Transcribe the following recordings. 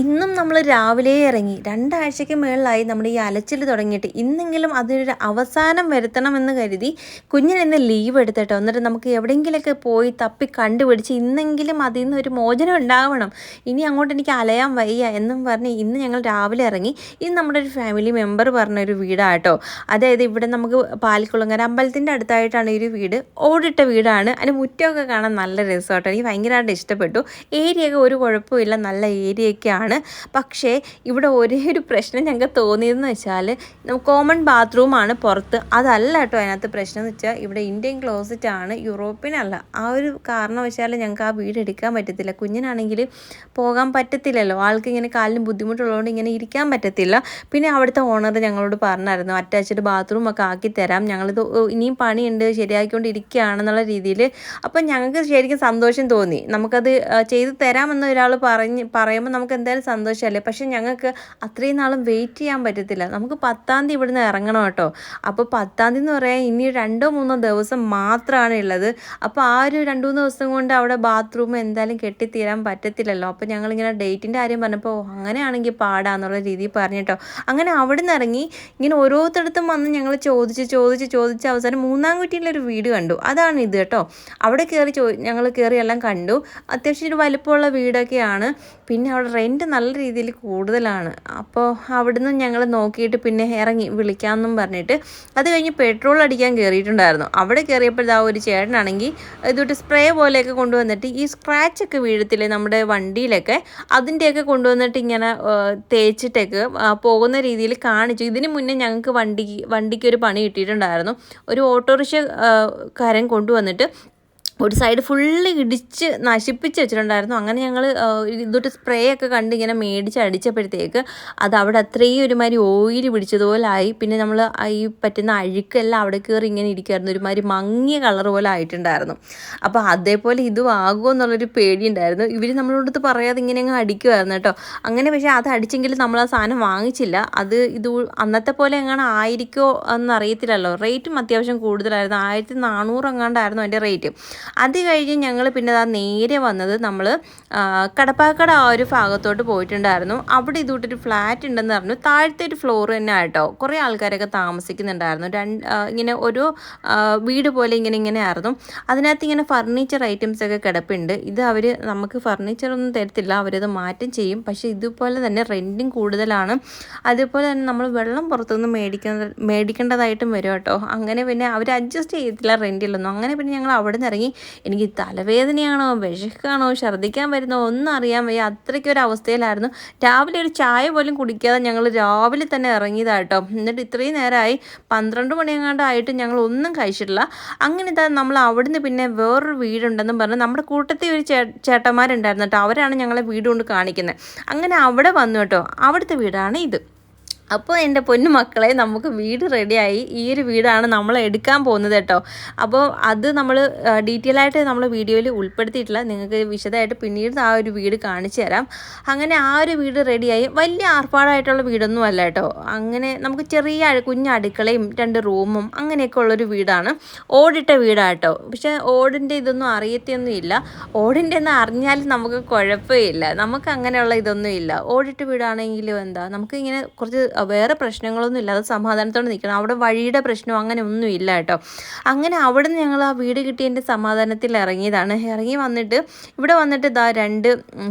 ഇന്നും നമ്മൾ രാവിലെ ഇറങ്ങി. രണ്ടാഴ്ചയ്ക്ക് മുകളിലായി നമ്മൾ ഈ അലച്ചിൽ തുടങ്ങിയിട്ട് ഇന്നെങ്കിലും അതിനൊരു അവസാനം വരുത്തണമെന്ന് കരുതി കുഞ്ഞിനെന്ന് ലീവ് എടുത്തിട്ടോ. എന്നിട്ട് നമുക്ക് എവിടെയെങ്കിലുമൊക്കെ പോയി തപ്പി കണ്ടുപിടിച്ച് ഇന്നെങ്കിലും അതിൽ നിന്ന് ഒരു മോചനം ഉണ്ടാവണം. ഇനി അങ്ങോട്ട് എനിക്ക് അലയാൻ വയ്യ എന്നും പറഞ്ഞ് ഇന്ന് ഞങ്ങൾ രാവിലെ ഇറങ്ങി. ഇന്ന് നമ്മുടെ ഒരു ഫാമിലി മെമ്പർ പറഞ്ഞൊരു വീടാട്ടോ. അതായത് ഇവിടെ നമുക്ക് പാലിക്കുളങ്ങര അമ്പലത്തിന്റെ അടുത്തായിട്ടാണ് ഈ ഒരു വീട്. ഓടിട്ട വീടാണ്. അതിന് മുറ്റമൊക്കെ കാണാൻ നല്ല രസമാട്ടോ. എനിക്ക് ഭയങ്കരമായിട്ട് ഇഷ്ടപ്പെട്ടു. ഏരിയ ഒക്കെ ഒരു കുഴപ്പമില്ല നല്ല ഏരിയയൊക്കെയാണ്. ആണ്. പക്ഷേ ഇവിടെ ഒരേ ഒരു പ്രശ്നം ഞങ്ങൾക്ക് തോന്നിയതെന്ന് വെച്ചാൽ കോമൺ ബാത്റൂമാണ് പുറത്ത്. അതല്ല കേട്ടോ അതിനകത്ത് പ്രശ്നം എന്ന് വെച്ചാൽ ഇവിടെ ഇന്ത്യൻ ക്ലോസറ്റ് ആണ് യൂറോപ്യൻ അല്ല. ആ ഒരു കാരണം വെച്ചാൽ ഞങ്ങൾക്ക് ആ വീട് എടുക്കാൻ പറ്റത്തില്ല. കുഞ്ഞിനാണെങ്കിൽ പോകാൻ പറ്റത്തില്ലല്ലോ. ആൾക്ക് ഇങ്ങനെ കാലിന് ബുദ്ധിമുട്ടുള്ളതുകൊണ്ട് ഇങ്ങനെ ഇരിക്കാൻ പറ്റത്തില്ല. പിന്നെ അവിടുത്തെ ഓണർ ഞങ്ങളോട് പറഞ്ഞായിരുന്നു അറ്റാച്ച്ഡ് ബാത്റൂം ഒക്കെ ആക്കി തരാം. ഞങ്ങളിത് ഇനിയും പണിയുണ്ട് ശരിയാക്കിക്കൊണ്ടിരിക്കുകയാണെന്നുള്ള രീതിയിൽ. അപ്പം ഞങ്ങൾക്ക് ശരിക്കും സന്തോഷം തോന്നി. നമുക്കത് ചെയ്ത് തരാമെന്ന് ഒരാൾ പറഞ്ഞ് പറയുമ്പോൾ നമുക്ക് എന്തായാലും എന്തായാലും സന്തോഷമല്ലേ? പക്ഷെ ഞങ്ങൾക്ക് അത്രയും നാളും വെയിറ്റ് ചെയ്യാൻ പറ്റത്തില്ല. നമുക്ക് പത്താം തീയതി ഇവിടുന്ന് ഇറങ്ങണം കേട്ടോ. അപ്പോൾ പത്താം തീയതി എന്ന് പറയാൻ ഇനി രണ്ടോ മൂന്നോ ദിവസം മാത്രമാണ് ഉള്ളത്. അപ്പോൾ ആ ഒരു രണ്ട് മൂന്ന് ദിവസം കൊണ്ട് അവിടെ ബാത്റൂം എന്തായാലും കെട്ടിത്തീരാൻ പറ്റത്തില്ലല്ലോ. അപ്പോൾ ഞങ്ങളിങ്ങനെ ഡേറ്റിന്റെ കാര്യം പറഞ്ഞപ്പോൾ അങ്ങനെയാണെങ്കിൽ പാടാന്നുള്ള രീതിയിൽ പറഞ്ഞിട്ടോ അങ്ങനെ അവിടെ നിന്ന് ഇറങ്ങി ഇങ്ങനെ ഓരോരുത്തടത്തും വന്ന് ഞങ്ങൾ ചോദിച്ച് ചോദിച്ച് ചോദിച്ച് അവസാനം മൂന്നാം കുട്ടിയിലൊരു വീട് കണ്ടു. അതാണ് ഇത് കേട്ടോ. അവിടെ കയറി ചോ ഞങ്ങൾ കയറി എല്ലാം കണ്ടു. അത്യാവശ്യം ഒരു വലിപ്പമുള്ള വീടൊക്കെയാണ്. പിന്നെ അവിടെ റെന്റ് നല്ല രീതിയിൽ കൂടുതലാണ്. അപ്പോൾ അവിടുന്ന് ഞങ്ങൾ നോക്കിയിട്ട് പിന്നെ ഇറങ്ങി വിളിക്കാമെന്നും പറഞ്ഞിട്ട് അത് കഴിഞ്ഞ് പെട്രോൾ അടിക്കാൻ കയറിയിട്ടുണ്ടായിരുന്നു അവിടെ കയറിയപ്പോൾ ആ ഒരു ചേട്ടനാണെങ്കിൽ ഇതൊട്ട് സ്പ്രേ പോലെയൊക്കെ കൊണ്ടുവന്നിട്ട് ഈ സ്ക്രാച്ചൊക്കെ വീഴത്തില്ലേ നമ്മുടെ വണ്ടിയിലൊക്കെ അതിന്റെയൊക്കെ കൊണ്ടുവന്നിട്ട് ഇങ്ങനെ തേച്ചിട്ടൊക്കെ പോകുന്ന രീതിയിൽ കാണിച്ചു. ഇതിന് മുന്നേ ഞങ്ങൾക്ക് വണ്ടിക്ക് വണ്ടിക്ക് ഒരു പണി കിട്ടിയിട്ടുണ്ടായിരുന്നു. ഒരു ഓട്ടോറിക്ഷ കാരൻ കൊണ്ടുവന്നിട്ട് ഒരു സൈഡ് ഫുള്ള് ഇടിച്ച് നശിപ്പിച്ച് വെച്ചിട്ടുണ്ടായിരുന്നു. അങ്ങനെ ഞങ്ങൾ ഇതൊട്ട് സ്പ്രേ ഒക്കെ കണ്ട് ഇങ്ങനെ മേടിച്ച് അടിച്ചപ്പോഴത്തേക്ക് അത് അവിടെ അത്രയും ഒരുമാതിരി ഓയിൽ പിടിച്ചതുപോലായി പിന്നെ നമ്മൾ ഈ പറ്റുന്ന അഴുക്കെല്ലാം അവിടെ കയറി ഇങ്ങനെ ഇരിക്കുമായിരുന്നു ഒരുമാതിരി മങ്ങിയ കളർ പോലെ ആയിട്ടുണ്ടായിരുന്നു. അപ്പോൾ അതേപോലെ ഇതും ആകുമോ എന്നുള്ളൊരു പേടിയുണ്ടായിരുന്നു. ഇവർ നമ്മളോടത്ത് പറയാതെ ഇങ്ങനെ അങ്ങ് അടിക്കുമായിരുന്നു കേട്ടോ. അങ്ങനെ പക്ഷേ അത് അടിച്ചെങ്കിലും നമ്മൾ ആ സാധനം വാങ്ങിച്ചില്ല. അത് ഇത് അന്നത്തെ പോലെ എങ്ങനെ ആയിരിക്കുമോ എന്നറിയത്തില്ലല്ലോ. റേറ്റും അത്യാവശ്യം കൂടുതലായിരുന്നു. ആയിരത്തി നാനൂറ് എങ്ങാണ്ടായിരുന്നു അതിന്റെ റേറ്റ് അത് കഴിഞ്ഞ് ഞങ്ങൾ പിന്നെ ആ നേരെ വന്നത് നമ്മൾ കടപ്പാക്കട ആ ഒരു ഭാഗത്തോട്ട് പോയിട്ടുണ്ടായിരുന്നു. അവിടെ ഇതുകൊണ്ടൊരു ഫ്ലാറ്റ് ഉണ്ടെന്ന് പറഞ്ഞു. താഴത്തെ ഒരു ഫ്ലോർ തന്നെ ആയിട്ടോ കുറേ ആൾക്കാരൊക്കെ താമസിക്കുന്നുണ്ടായിരുന്നു. രണ്ട് ഇങ്ങനെ ഒരു വീട് പോലെ ഇങ്ങനെ ഇങ്ങനെ ആയിരുന്നു. അതിനകത്ത് ഇങ്ങനെ ഫർണിച്ചർ ഐറ്റംസ് ഒക്കെ കിടപ്പുണ്ട്. ഇത് അവർ നമുക്ക് ഫർണിച്ചർ ഒന്നും തരത്തില്ല. അവരത് മാറ്റം ചെയ്യും. പക്ഷേ ഇതുപോലെ തന്നെ റെന്റും കൂടുതലാണ്. അതുപോലെ തന്നെ നമ്മൾ വെള്ളം പുറത്തുനിന്ന് മേടിക്കുന്ന മേടിക്കേണ്ടതായിട്ടും വരും കേട്ടോ. അങ്ങനെ പിന്നെ അവർ അഡ്ജസ്റ്റ് ചെയ്തില്ല റെന്റിലൊന്നും അങ്ങനെ പിന്നെ ഞങ്ങൾ അവിടെ നിന്ന് ഇറങ്ങി എനിക്ക് തലവേദനയാണോ വിശക്കാണോ ഛർദ്ദിക്കാൻ വരുന്നോ ഒന്നും അറിയാൻ വയ്യ. അത്രയ്ക്കൊരവസ്ഥയിലായിരുന്നു. രാവിലെ ഒരു ചായ പോലും കുടിക്കാതെ ഞങ്ങൾ രാവിലെ തന്നെ ഇറങ്ങിയതാട്ടോ എന്നിട്ട് ഇത്രയും നേരമായി പന്ത്രണ്ട് മണിയെങ്ങാണ്ടായിട്ട് ഞങ്ങൾ ഒന്നും കഴിച്ചിട്ടില്ല. അങ്ങനെ ഇതാ നമ്മൾ അവിടുന്ന് പിന്നെ വേറൊരു വീടുണ്ടെന്നും പറഞ്ഞ് നമ്മുടെ കൂട്ടത്തിൽ ഒരു ചേ ചേട്ടന്മാരുണ്ടായിരുന്നു കേട്ടോ. അവരാണ് ഞങ്ങളെ വീട് കൊണ്ട് കാണിക്കുന്നത് അങ്ങനെ അവിടെ വന്നു കേട്ടോ. അവിടുത്തെ വീടാണ് ഇത്. അപ്പോൾ എന്റെ പൊന്നു മക്കളെ നമുക്ക് വീട് റെഡിയായി ഈ ഒരു വീടാണ് നമ്മൾ എടുക്കാൻ പോകുന്നത് കേട്ടോ. അപ്പോൾ അത് നമ്മൾ ഡീറ്റെയിൽ ആയിട്ട് നമ്മൾ വീഡിയോയിൽ ഉൾപ്പെടുത്തിയിട്ടില്ല. നിങ്ങൾക്ക് വിശദമായിട്ട് പിന്നീട് ആ ഒരു വീട് കാണിച്ചു തരാം. അങ്ങനെ ആ ഒരു വീട് റെഡിയായി വലിയ ആർപ്പാടായിട്ടുള്ള വീടൊന്നും അല്ല കേട്ടോ. അങ്ങനെ നമുക്ക് ചെറിയ കുഞ്ഞ അടുക്കളയും രണ്ട് റൂമും അങ്ങനെയൊക്കെ ഉള്ളൊരു വീടാണ്. ഓടിട്ട വീടാട്ടോ പക്ഷേ ഓടിന്റെ ഇതൊന്നും അറിയത്തൊന്നും ഇല്ല. ഓടിന്റെ എന്ന് അറിഞ്ഞാൽ നമുക്ക് കുഴപ്പമില്ല. നമുക്ക് അങ്ങനെയുള്ള ഇതൊന്നും ഇല്ല. ഓടിട്ട വീടാണെങ്കിലും എന്താ? നമുക്ക് ഇങ്ങനെ കുറച്ച് വേറെ പ്രശ്നങ്ങളൊന്നും ഇല്ലാതെ സമാധാനത്തോടെ നിൽക്കണം അവിടെ വഴിയുടെ പ്രശ്നം അങ്ങനെ ഒന്നും ഇല്ല കേട്ടോ. അങ്ങനെ അവിടെ നിന്ന് ഞങ്ങൾ ആ വീട് കിട്ടിയതിന്റെ സമാധാനത്തിൽ ഇറങ്ങിയതാണ്. ഇറങ്ങി വന്നിട്ട് ഇവിടെ വന്നിട്ട് ഇതാ രണ്ട്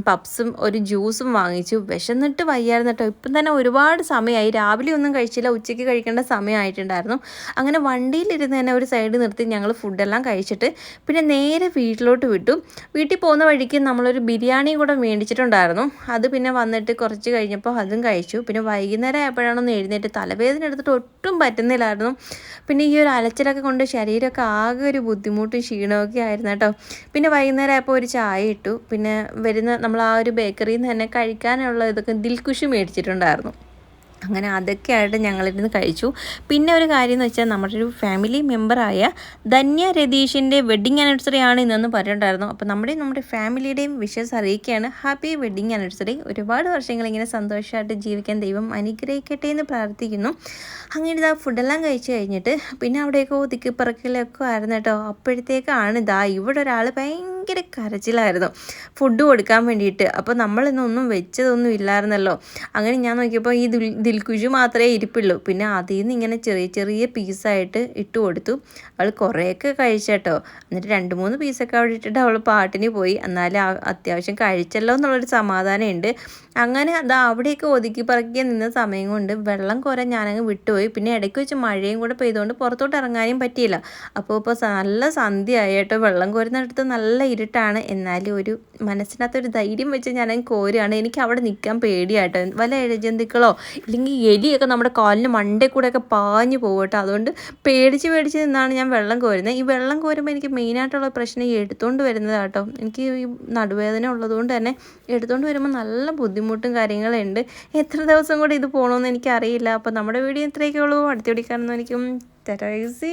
പപ്സും ഒരു ജ്യൂസും വാങ്ങിച്ചു. വിശന്നിട്ട് വയ്യായിരുന്നു കേട്ടോ. ഇപ്പം തന്നെ ഒരുപാട് സമയമായി രാവിലെ ഒന്നും കഴിച്ചില്ല. ഉച്ചയ്ക്ക് കഴിക്കേണ്ട സമയമായിട്ടുണ്ടായിരുന്നു. അങ്ങനെ വണ്ടിയിലിരുന്ന് തന്നെ ഒരു സൈഡ് നിർത്തി ഞങ്ങൾ ഫുഡെല്ലാം കഴിച്ചിട്ട് പിന്നെ നേരെ വീട്ടിലോട്ട് വിട്ടു. വീട്ടിൽ പോകുന്ന വഴിക്ക് നമ്മളൊരു ബിരിയാണി കൂടെ മേടിച്ചിട്ടുണ്ടായിരുന്നു. അത് പിന്നെ വന്നിട്ട് കുറച്ച് കഴിഞ്ഞപ്പോൾ അതും കഴിച്ചു. പിന്നെ വൈകുന്നേരം ആയപ്പോഴാണ് എഴുന്നേറ്റ് തലവേദന എടുത്തിട്ട് ഒട്ടും പറ്റുന്നില്ലായിരുന്നു. പിന്നെ ഈ ഒരു അലച്ചിലൊക്കെ കൊണ്ട് ശരീരമൊക്കെ ആകെ ഒരു ബുദ്ധിമുട്ടും ക്ഷീണമൊക്കെ ആയിരുന്നു കേട്ടോ. പിന്നെ വൈകുന്നേരം ആയപ്പോൾ ഒരു ചായ ഇട്ടു. പിന്നെ വരുന്ന നമ്മൾ ആ ഒരു ബേക്കറിയിൽ നിന്ന് തന്നെ കഴിക്കാനുള്ള ഇതൊക്കെ ദിൽക്കുഷ് മേടിച്ചിട്ടുണ്ടായിരുന്നു. അങ്ങനെ അതൊക്കെ ആയിട്ട് ഞങ്ങളിരുന്ന് കഴിച്ചു. പിന്നെ ഒരു കാര്യം എന്ന് വെച്ചാൽ നമ്മുടെ ഒരു ഫാമിലി മെമ്പറായ ധന്യ രതീഷിന്റെ വെഡ്ഡിങ് ആനിവേഴ്സറി ആണ് ഇന്നെന്ന് പറഞ്ഞിട്ടുണ്ടായിരുന്നു. അപ്പോൾ നമ്മുടെയും നമ്മുടെ ഫാമിലിയുടെയും വിഷസ് അറിയിക്കുകയാണ്. ഹാപ്പി വെഡ്ഡിങ് ആനിവേഴ്സറി ഒരുപാട് വർഷങ്ങൾ ഇങ്ങനെ സന്തോഷമായിട്ട് ജീവിക്കാൻ ദൈവം അനുഗ്രഹിക്കട്ടെ എന്ന് പ്രാർത്ഥിക്കുന്നു. അങ്ങനെ ഇതാ ഫുഡെല്ലാം കഴിച്ച് കഴിഞ്ഞിട്ട് പിന്നെ അവിടെയൊക്കെ ഒതുക്കി പിറക്കിലൊക്കെ ആയിരുന്നു കേട്ടോ. അപ്പോഴത്തേക്കാണ് ഇതാ ഇവിടെ ഒരാൾ ഭയങ്കര ഭയങ്കര കരച്ചിലായിരുന്നു. ഫുഡ് കൊടുക്കാൻ വേണ്ടിയിട്ട്. അപ്പോൾ നമ്മളിന്നൊന്നും വെച്ചതൊന്നും ഇല്ലായിരുന്നല്ലോ. അങ്ങനെ ഞാൻ നോക്കിയപ്പോൾ ഈ ദിൽ ദിൽക്കുഷ് മാത്രമേ ഇരിപ്പുള്ളൂ. പിന്നെ അതിൽ നിന്ന് ഇങ്ങനെ ചെറിയ ചെറിയ പീസായിട്ട് ഇട്ട് കൊടുത്തു. അവൾ കുറേയൊക്കെ കഴിച്ചേട്ടോ. എന്നിട്ട് രണ്ട് മൂന്ന് പീസൊക്കെ അവിടെ ഇട്ടിട്ട് അവൾ പാട്ടിന് പോയി. എന്നാലും അത്യാവശ്യം കഴിച്ചല്ലോ എന്നുള്ളൊരു സമാധാനമുണ്ട്. അങ്ങനെ അത് അവിടെയൊക്കെ ഒതുക്കി പറക്കി നിന്ന സമയം കൊണ്ട് വെള്ളം കുറെ ഞാനങ്ങ് വിട്ടുപോയി. പിന്നെ ഇടയ്ക്ക് വെച്ച് മഴയും കൂടെ പെയ്തുകൊണ്ട് പുറത്തോട്ട് ഇറങ്ങാനും പറ്റിയില്ല. അപ്പോൾ ഇപ്പോൾ നല്ല സന്ധ്യയായി കേട്ടോ. വെള്ളം കോരുന്നിടത്ത് നല്ല ഇരുട്ടാണ്. എന്നാലും ഒരു മനസ്സിനകത്തൊരു ധൈര്യം വെച്ച് ഞാൻ കോരുകയാണ് എനിക്ക് അവിടെ നിൽക്കാൻ പേടിയാട്ടോ. വല്ല ഇഴജന്തുക്കളോ ഇല്ലെങ്കിൽ എലിയൊക്കെ നമ്മുടെ കാലിന് മണ്ടേ കൂടെയൊക്കെ പാഞ്ഞു പോകട്ടോ അതുകൊണ്ട് പേടിച്ച് പേടിച്ച് നിന്നാണ് ഞാൻ വെള്ളം കോരുന്നത്. ഈ വെള്ളം കോരുമ്പോൾ എനിക്ക് മെയിനായിട്ടുള്ള പ്രശ്നം ഈ എടുത്തുകൊണ്ട് കേട്ടോ. എനിക്ക് ഈ നടുവേദന ഉള്ളതുകൊണ്ട് തന്നെ എടുത്തുകൊണ്ട് വരുമ്പോൾ നല്ല ബുദ്ധിമുട്ടും കാര്യങ്ങളുണ്ട്. എത്ര ദിവസം കൂടെ ഇത് പോകണമെന്ന് എനിക്കറിയില്ല. അപ്പോൾ നമ്മുടെ വീഡിയോ ഇത്രയൊക്കെ ഉള്ളൂ. അടുത്ത വീഡിയോ എനിക്കും തെറൈസ്